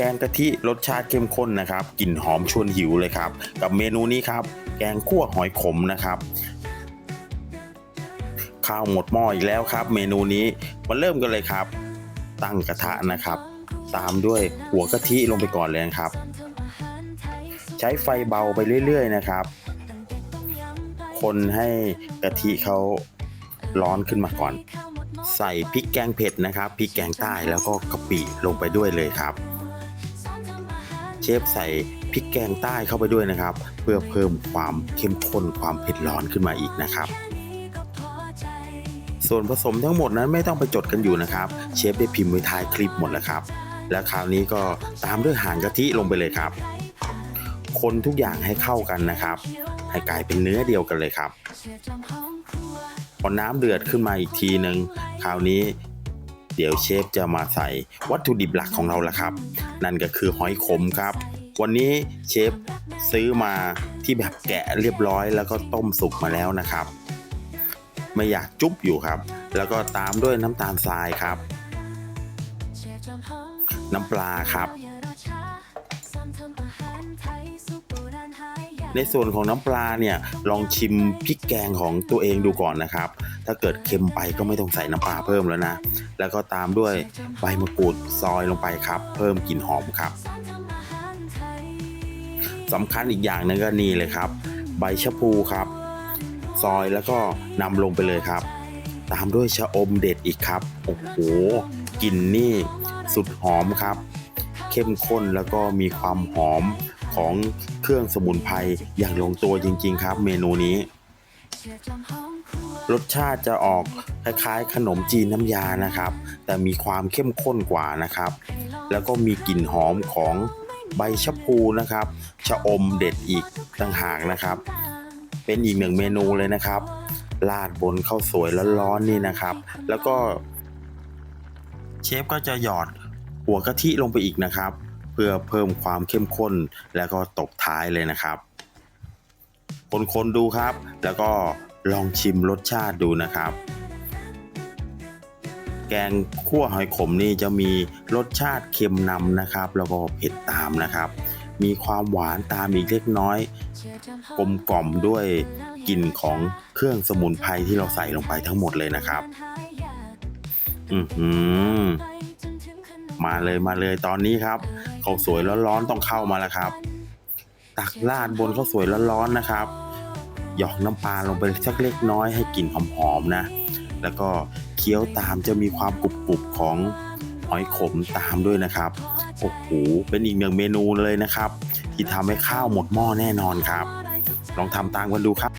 แกงกะทิรสชาติเข้มข้นนะครับกลิ่นหอมชวนหิวเลยครับ กับเมนูนี้ครับ แกงคั่วหอยขมนะครับข้าวหมดหม้ออีกแล้วครับ เมนูนี้มาเริ่มกันเลยครับ ตั้งกระทะนะครับ ตามด้วยหัวกะทิลงไปก่อนเลยครับ ใช้ไฟเบาไปเรื่อย ๆ นะครับ คนให้กะทิเขาร้อนขึ้นมาก่อน ใส่พริกแกงเผ็ดนะครับพริกแกงใต้แล้วก็กะปิลงไปด้วยเลยครับ ชฟใส่พริกแกงใต้เข้าไปด้วยนะครับ เพื่อเพิ่มความเข้มข้นความเผ็ดร้อนขึ้นมาอีกนะครับส่วนผสมทั้งหมดนั้นไม่ต้องไปจดกันอยู่นะครับ เชฟได้พิมพ์ไว้ท้ายคลิปหมดแล้วครับ แล้วคราวนี้ก็ตามด้วยหางกะทิลงไปเลยครับ คนทุกอย่างให้เข้ากันนะครับ ให้กลายเป็นเนื้อเดียวกันเลยครับพอน้ำเดือดขึ้นมาอีกทีหนึ่งคราวนี้ เดี๋ยวเชฟจะมาใส่วัตถุดิบหลักของเราละครับ นั่นก็คือหอยขมครับ วันนี้เชฟซื้อมาที่แบบแกะเรียบร้อย แล้วก็ต้มสุกมาแล้วนะครับ ไม่อยากจุ๊บอยู่ครับ แล้วก็ตามด้วยน้ำตาลทรายครับ น้ำปลาครับ ในส่วนของน้ำปลาเนี่ยลองชิมพริกแกงของตัวเองดูก่อนนะครับ ถ้าเกิดเค็มไปก็ไม่ต้องใส่น้ำปลาเพิ่มแล้วนะ แล้วก็ตามด้วยใบมะกรูดซอยลงไปครับ เพิ่มกลิ่นหอมครับสำคัญอีกอย่างนึงก็นี่เลยครับ ใบชะพูครับ ซอยแล้วก็นำลงไปเลยครับ ตามด้วยชะอมเด็ดอีกครับโอ้โหกลิ่นนี่สุดหอมครับ เข้มข้นแล้วก็มีความหอม ของเครื่องสมุนไพรอย่างลงตัวจริง ๆ ครับ เมนูนี้ รสชาติจะออกคล้ายๆ ขนมจีนน้ำยานะครับ แต่มีความเข้มข้นกว่านะครับ แล้วก็มีกลิ่นหอมของใบชะพูนะครับ ชะอมเด็ดอีกต่างหากนะครับ เป็นอีกหนึ่งเมนูเลยนะครับราดบนข้าวสวยร้อนๆนี่นะครับ แล้วก็เชฟก็จะหยอดหัวกะทิลงไปอีกนะครับ พื่อเพิ่มความเข้มข้นแล้วก็ตบท้ายเลยนะครับ คนๆดูครับ แล้วก็ลองชิมรสชาติดูนะครับ แกงคั่วหอยขมนี่จะมีรสชาติเค็มนำนะครับ แล้วก็เผ็ดตามนะครับ มีความหวานตามอีกเล็กน้อย กลมกล่อมด้วยกลิ่นของเครื่องสมุนไพรที่เราใส่ลงไปทั้งหมดเลยนะครับ อือหือ มาเลยมาเลยตอนนี้ครับข้าวสวยร้อนๆต้องเข้ามาแล้วครับ ตักราดบนข้าวสวยร้อนๆนะครับ หยอกน้ำปลาลงไปสักเล็กน้อยให้กลิ่นหอมๆนะ แล้วก็เคี้ยวตามจะมีความกรุบๆของหอยขมตามด้วยนะครับโอ้โหเป็นอีกหนึ่งเมนูเลยนะครับ ที่ทำให้ข้าวหมดหม้อแน่นอนครับ ลองทำตามกันดูครับ